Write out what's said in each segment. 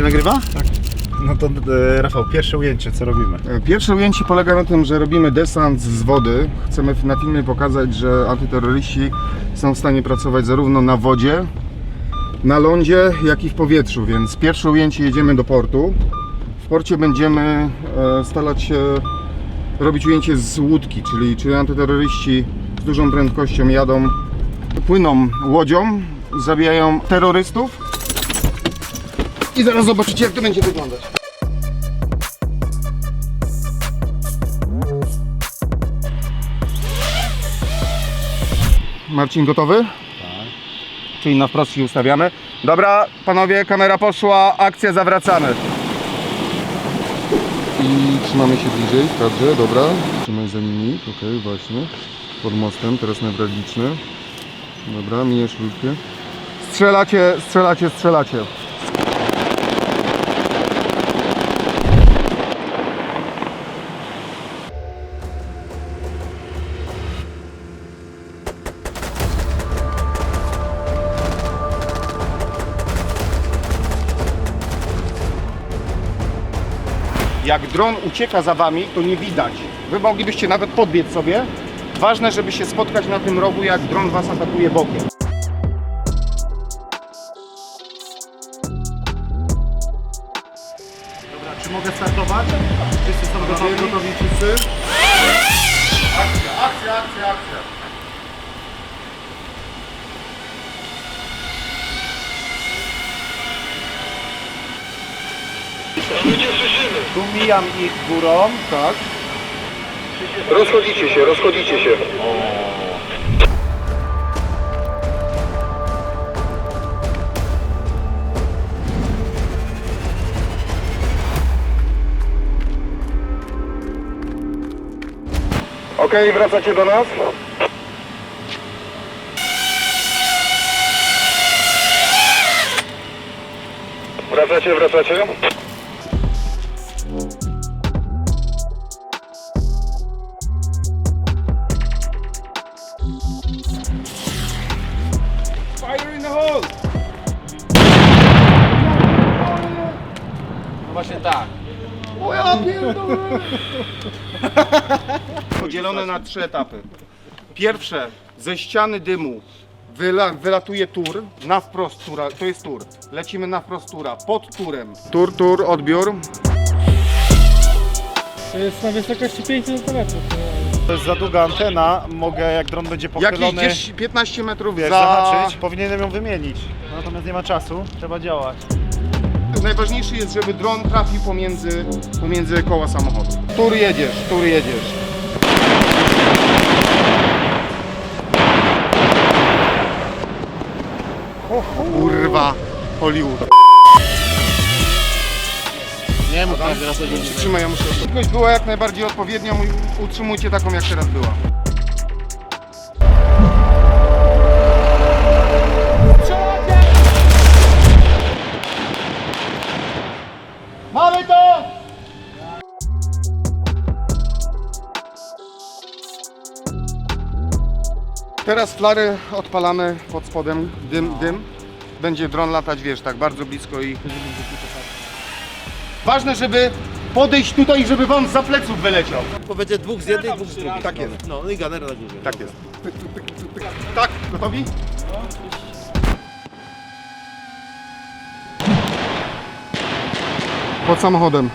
się nagrywa? Tak. No to e, Rafał, pierwsze ujęcie, co robimy? E, Pierwsze ujęcie polega na tym, że robimy desant z wody. Chcemy na filmie pokazać, że antyterroryści są w stanie pracować zarówno na wodzie, na lądzie, jak i w powietrzu, więc pierwsze ujęcie jedziemy do portu. W porcie będziemy e, starać się robić ujęcie z łódki, czyli, czyli antyterroryści z dużą prędkością jadą, płyną łodzią, zabijają terrorystów i zaraz zobaczycie jak to będzie wyglądać. Marcin gotowy? Tak. Czyli na wprost się ustawiamy. Dobra, panowie, kamera poszła, akcja, zawracamy. I trzymamy się bliżej, dobrze, dobra. Trzymaj za nimi, okej, właśnie. Pod mostem, teraz newralgiczny. Dobra, mijesz ludzkie. Strzelacie, strzelacie, strzelacie. Dron ucieka za wami, to nie widać. Wy moglibyście nawet podbiec sobie. Ważne, żeby się spotkać na tym rogu, jak dron was atakuje bokiem. Dobra, czy mogę startować? Wszyscy są gotowi? gotowi wszyscy? Akcja, akcja, akcja, akcja. Tu mijam ich górą. Tak. Rozchodzicie się, rozchodzicie się. Okej, wracacie do nas? Wracacie, wracacie? Właśnie tak. Podzielone na trzy etapy. Pierwsze, ze ściany dymu wyla, wylatuje tur, na wprost tura, to jest tur. Lecimy na wprost tura, pod turem. Tur, tur, odbiór. To jest na wysokości 500 cm. To jest za długa antena, mogę jak dron będzie Jakieś pochylony, 10, 15 metrów wiesz, za... zahaczyć, powinienem ją wymienić. Natomiast nie ma czasu, trzeba działać. Najważniejsze jest, żeby dron trafił pomiędzy, pomiędzy koła samochodu. Tur jedziesz, tur jedziesz. Kurwa, Hollywood. Nie tak, teraz Przytrzymaj, ja muszę. Szybkość była jak najbardziej odpowiednią i utrzymujcie taką jak teraz była. Teraz flary odpalamy pod spodem, dym, dym. Będzie dron latać, wiesz, tak bardzo blisko i... Ważne, żeby podejść tutaj, żeby wam za pleców wyleciał. Bo będzie dwóch z jednej, dwóch z drugiej. Tak jest. No, no i gunner na górze. Tak jest. Pyk, pyk, pyk, pyk, pyk. Tak, gotowi? Pod samochodem.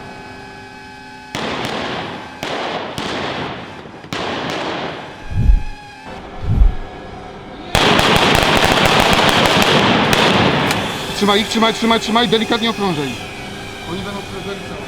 Trzymaj ich, trzymaj, trzymaj, trzymaj, delikatnie okrążej. Oni będą krążyli cały.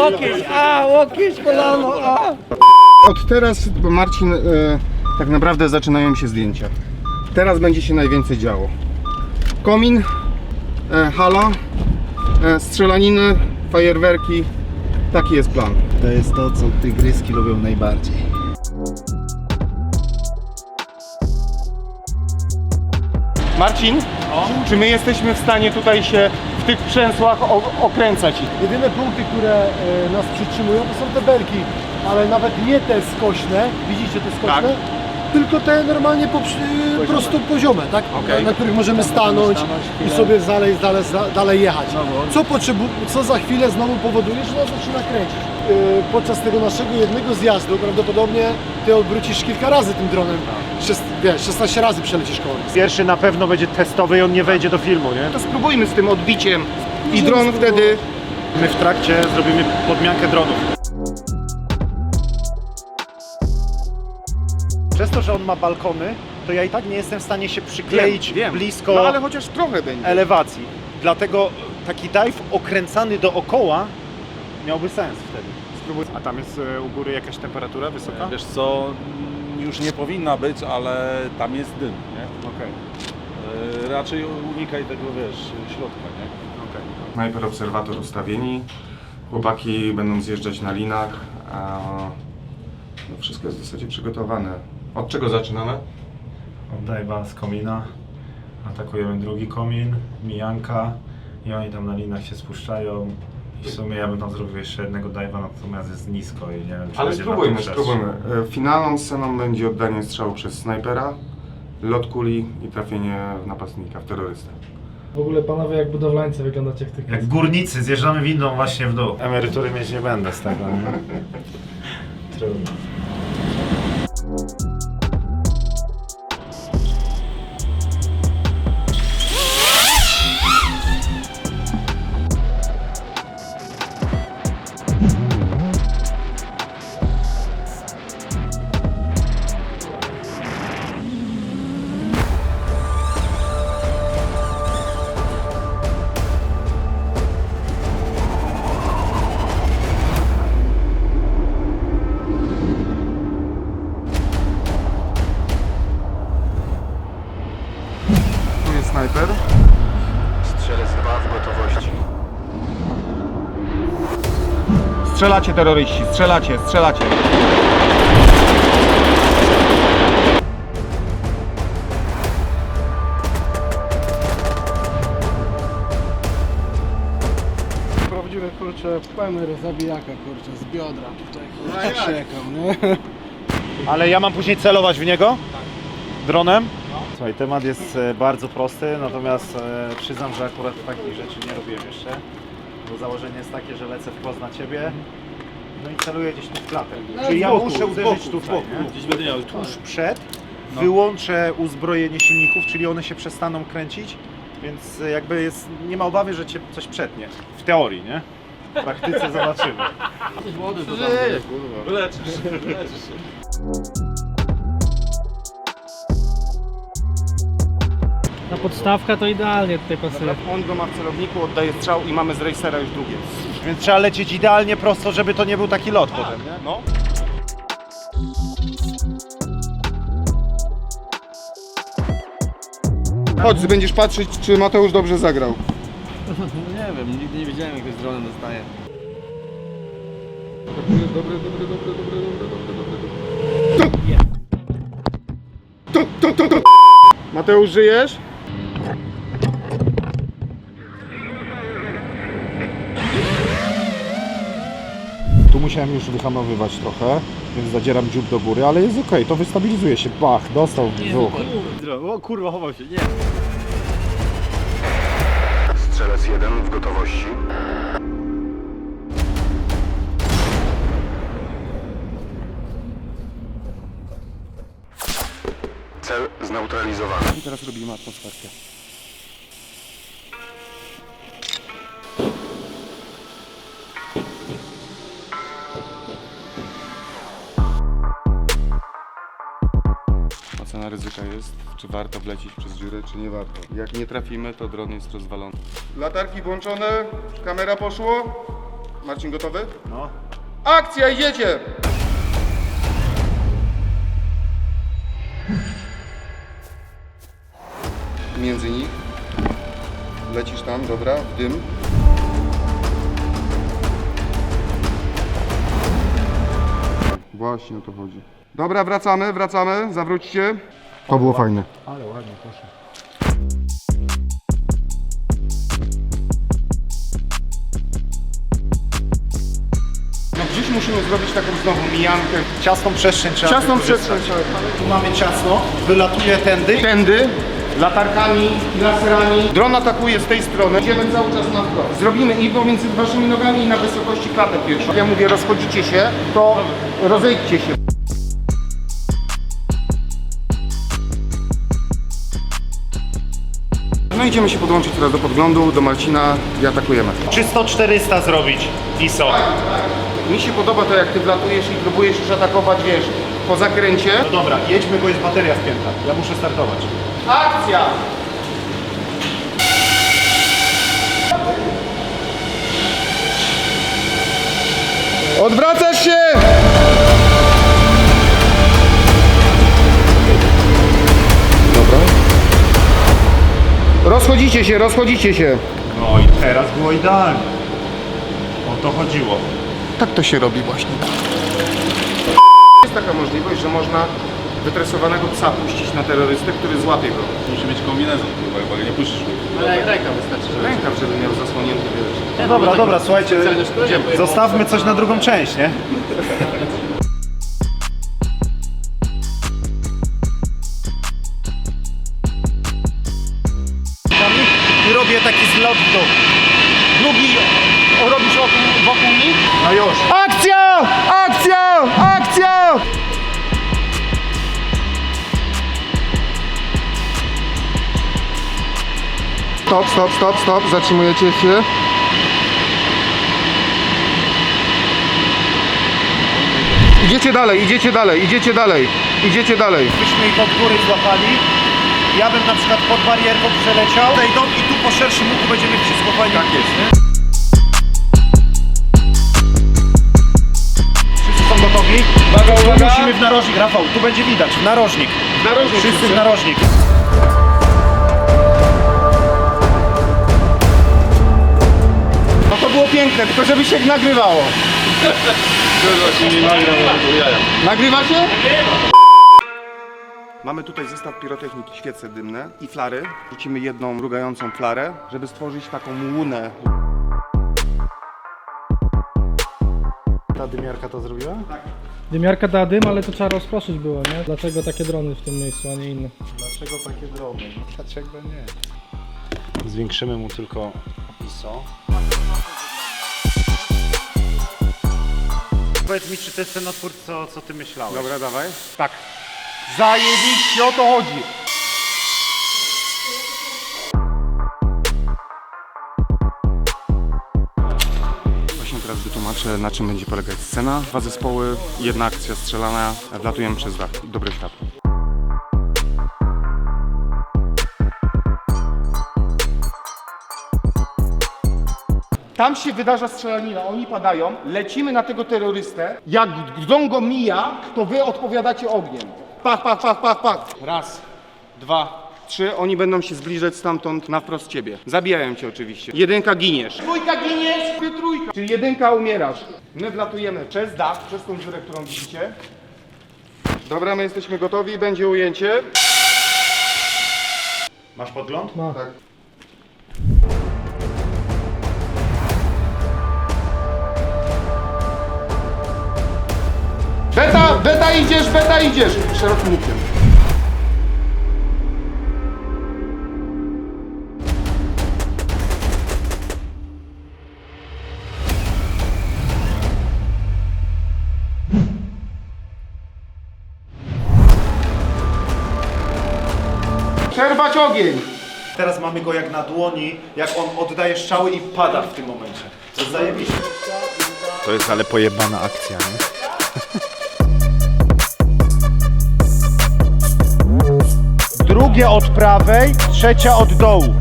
Łokieć, a, łokieć, kolano, a. Od teraz, bo Marcin, e, tak naprawdę zaczynają się zdjęcia. Teraz będzie się najwięcej działo. Komin, e, hala, e, strzelaniny, fajerwerki. Taki jest plan. To jest to, co tygryski lubią najbardziej. Marcin, czy my jesteśmy w stanie tutaj się w tych przęsłach o, okręcać? Jedyne punkty, które e, nas przytrzymują, to są te belki, ale nawet nie te skośne, widzicie te skośne? Tak. Tylko te normalnie po, przy- prosto poziome, tak? Okej. Na, na których możemy stanąć i sobie dalej, dalej, dalej jechać. Co, potrzebu, co za chwilę znowu powoduje, że nas zaczyna kręcić. E, Podczas tego naszego jednego zjazdu prawdopodobnie ty obrócisz kilka razy tym dronem. Szes, wiesz, 16 razy przelecisz koło nas. Pierwszy na pewno będzie testowy i on nie wejdzie do filmu, nie? To spróbujmy z tym odbiciem i dron wtedy... My w trakcie zrobimy podmiankę dronów. Przez to, że on ma balkony, to ja i tak nie jestem w stanie się przykleić blisko No ale chociaż trochę będzie. elewacji. Dlatego taki dive okręcany dookoła miałby sens wtedy. Spróbuj. A tam jest e, u góry jakaś temperatura wysoka? Wiesz co, mm, już nie powinna być, ale tam jest dym, nie? Okej, E, Raczej unikaj tego, wiesz, środka, nie? okej. Najpierw obserwator ustawieni. Chłopaki będą zjeżdżać na linach. A no wszystko jest w zasadzie przygotowane. Od czego zaczynamy? Oddajwa z komina. Atakujemy drugi komin, mijanka i oni tam na linach się spuszczają. I w sumie ja bym tam zrobił jeszcze jednego dive'a, natomiast jest nisko i nie wiem czy Ale będzie na spróbujmy, przestrzeń. spróbujmy. E, Finalną sceną będzie oddanie strzału przez snajpera, lot kuli i trafienie w napastnika, w terrorystę. W ogóle panowie jak budowlańcy wyglądacie w tych Jak górnicy, zjeżdżamy windą właśnie w dół. Emerytury mieć nie będę z tego, nie? Trudno. Strzelacie terroryści, strzelacie, strzelacie. Prawdziwy kurczę pełny zabijaka kurczę z biodra tutaj kurczę siekam, nie? Ale ja mam później celować w niego? Dronem? Słuchaj, temat jest e, bardzo prosty, natomiast e, przyznam, że akurat takich rzeczy nie robiłem jeszcze. Bo założenie jest takie, że lecę wprost na ciebie, no i celuję gdzieś tu w klatę. Czyli ja muszę uderzyć tutaj, nie? Gdzieś będę miał tuż przed, wyłączę uzbrojenie silników, czyli one się przestaną kręcić, więc jakby jest, nie ma obawy, że cię coś przetnie. W teorii, nie? W praktyce zobaczymy. Wyleczysz, wyleczysz się. Ta podstawka to idealnie tutaj pasuje. On go ma w celowniku, oddaje strzał i mamy z racera już drugie. Więc trzeba lecieć idealnie prosto, żeby to nie był taki lot potem, nie? No. Chodź, będziesz patrzeć, czy Mateusz dobrze zagrał. Nie wiem, nigdy nie wiedziałem, jak z dronem dostaje. Dobre, dobre, dobre, dobre, dobre, dobre, dobre, dobre. To, to, to, to. Mateusz, żyjesz? Musiałem już wyhamowywać trochę, więc zadzieram dziób do góry, ale jest okej, to wystabilizuje się. Bach, dostał w brzuch. O kurwa, chował się, nie. Strzelec 1 w gotowości. Cel zneutralizowany. I teraz robimy atmosferkę. Ryzyka jest, czy warto wlecieć przez dziurę, czy nie warto. Jak nie trafimy, to dron jest rozwalony. Latarki włączone, kamera poszło. Marcin gotowy? No. Akcja, jedzie! Między nich. Lecisz tam, dobra, w dym. Właśnie o to chodzi. Dobra, wracamy, wracamy, zawróćcie. To było fajne. Ale ładnie poszło. No gdzieś musimy zrobić taką znowu mijankę. Ciasną przestrzeń trzeba Ciasną przestrzeń. wykorzystać. Tu mamy ciasno, wylatuje tędy. Tędy. Latarkami, laserami. Dron atakuje z tej strony. Idziemy cały czas na wprost. Zrobimy i pomiędzy waszymi nogami i na wysokości klapek pierwszą. Jak ja mówię, rozchodzicie się, to rozejdźcie się. Idziemy się podłączyć teraz do podglądu, do Marcina i atakujemy. Czy 100-400 zrobić ISO? Mi się podoba to, jak ty wlatujesz i próbujesz już atakować, wiesz, po zakręcie. No dobra, jedźmy, bo jest bateria wpięta. Ja muszę startować. Akcja! Odwracasz się! Rozchodzicie się, rozchodzicie się. No i teraz było idealnie. O to chodziło. Tak to się robi właśnie. Jest taka możliwość, że można wytresowanego psa puścić na terrorystę, który złapie go. Musi mieć kombinezon, kurwa, bo nie puścisz go. Rękaw, żeby miał zasłonięty, wiesz. No dobra, dobra, słuchajcie, zostawmy coś na drugą część, nie? Stop, stop, stop, stop. Zatrzymujecie się. Idziecie dalej, idziecie dalej, idziecie dalej, idziecie dalej. Byśmy ich od góry złapali. Ja bym na przykład pod barierką przeleciał. Wejdą i tu po szerszym łuku będziemy wszystko fajnie. Tak jest, nie? Wszyscy są gotowi? Uwaga, uwaga. Musimy w narożnik, Rafał, tu będzie widać, w narożnik. Narożnik Wszyscy w narożnik. Piękne, tylko żeby się nagrywało. Nagrywacie? Mamy tutaj zestaw pirotechniki, świece dymne i flary. Rzucimy jedną mrugającą flarę, żeby stworzyć taką łunę. Ta dymiarka to zrobiła? Dymiarka da dym, ale to trzeba rozproszyć było, nie? Dlaczego takie drony w tym miejscu, a nie inne? Dlaczego takie drony? Dlaczego nie? Zwiększymy mu tylko ISO. Powiedz mi, czy to jest ten otwór, co, co ty myślałeś? Dobra, dawaj. Tak. Zajebiście, o to chodzi. Właśnie teraz wytłumaczę, na czym będzie polegać scena. Dwa zespoły, jedna akcja strzelana, wlatujemy przez dach. Dobre światło. Tam się wydarza strzelanina, oni padają, lecimy na tego terrorystę. Jak gdon go mija, to wy odpowiadacie ogniem. Pach, pach, pach, pach, pach. Raz, dwa, trzy, oni będą się zbliżać stamtąd na wprost ciebie. Zabijają cię oczywiście. Jedynka giniesz. Trójka giniesz, ty trójka. Czyli jedynka umierasz. My wlatujemy przez dach, przez tą dziurę, którą widzicie. Dobra, my jesteśmy gotowi, będzie ujęcie. Masz podgląd? No. Tak. Beta idziesz, beta idziesz! Szerokim łukiem. Przerwać ogień! Teraz mamy go jak na dłoni, jak on oddaje strzały i pada w tym momencie. To jest zajebiście. To jest ale pojebana akcja, nie? Drugie od prawej, trzecia od dołu.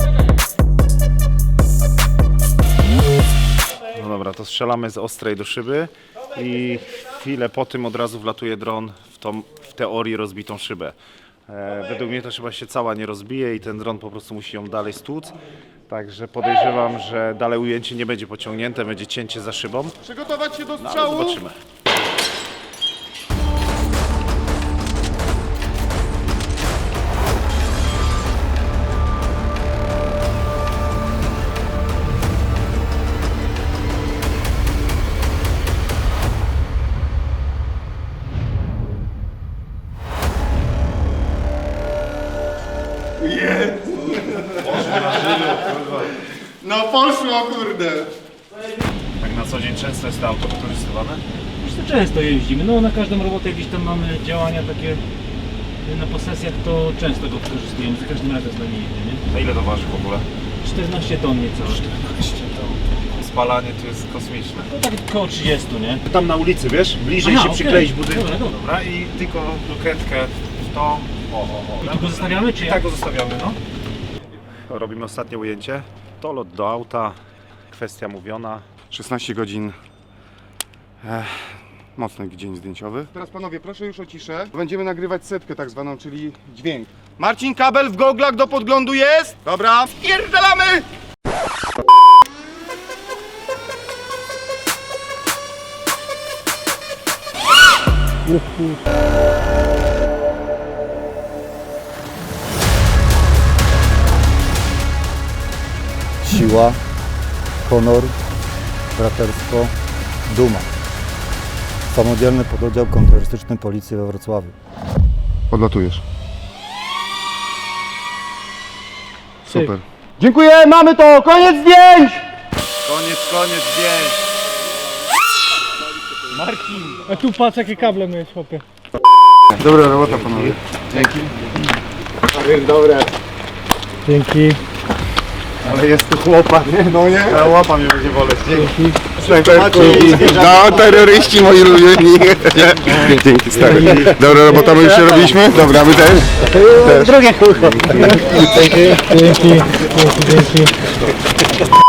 No dobra, to strzelamy z ostrej do szyby i chwilę po tym od razu wlatuje dron w tą w teorii rozbitą szybę. E, według mnie ta szyba się cała nie rozbije i ten dron po prostu musi ją dalej stłuc. Także podejrzewam, że dalej ujęcie nie będzie pociągnięte, będzie cięcie za szybą. Przygotować się do No, ale strzału! zobaczymy. Często jeździmy. No na każdą robotę gdzieś tam mamy działania takie na posesjach, to często go wykorzystujemy. Za każdym razem z nami jedzie, nie? A ile to waży w ogóle? 14 ton niecałe. Spalanie to jest kosmiczne. No tak około 30, nie? Tam na ulicy, wiesz? Bliżej Aha, się okej. przykleić budynku. Dobra, dobra. Dobra, i tylko dokrętkę w to. O, o, o. I tu go zostawiamy, czy I jak? tak go zostawiamy, no. Robimy ostatnie ujęcie. To lot do auta. Kwestia mówiona. 16 godzin. Mocny dzień zdjęciowy. Teraz panowie, proszę już o ciszę. Będziemy nagrywać setkę tak zwaną, czyli dźwięk. Marcin, kabel w goglach do podglądu jest? Dobra, spierdalamy! siła, honor, braterstwo, duma. Samodzielny pododdział kontrterrorystyczny Policji we Wrocławiu. Odlatujesz. Super. Dziękuję, mamy to! Koniec zdjęć! Koniec, koniec, zdjęć. A tu patrz jakie kable miałeś, chłopie. Dobra robota panowie. Dzięki. Dobre. Dzięki. Ale jest tu chłopa, nie? No nie? A łapa mnie będzie boleć. Dzięki. No, terroryści moi ulubieni. Dzięki stary. Dobra robota, my już się robiliśmy? Dobra, my też. Dzięki, dzięki, dzięki, dzięki.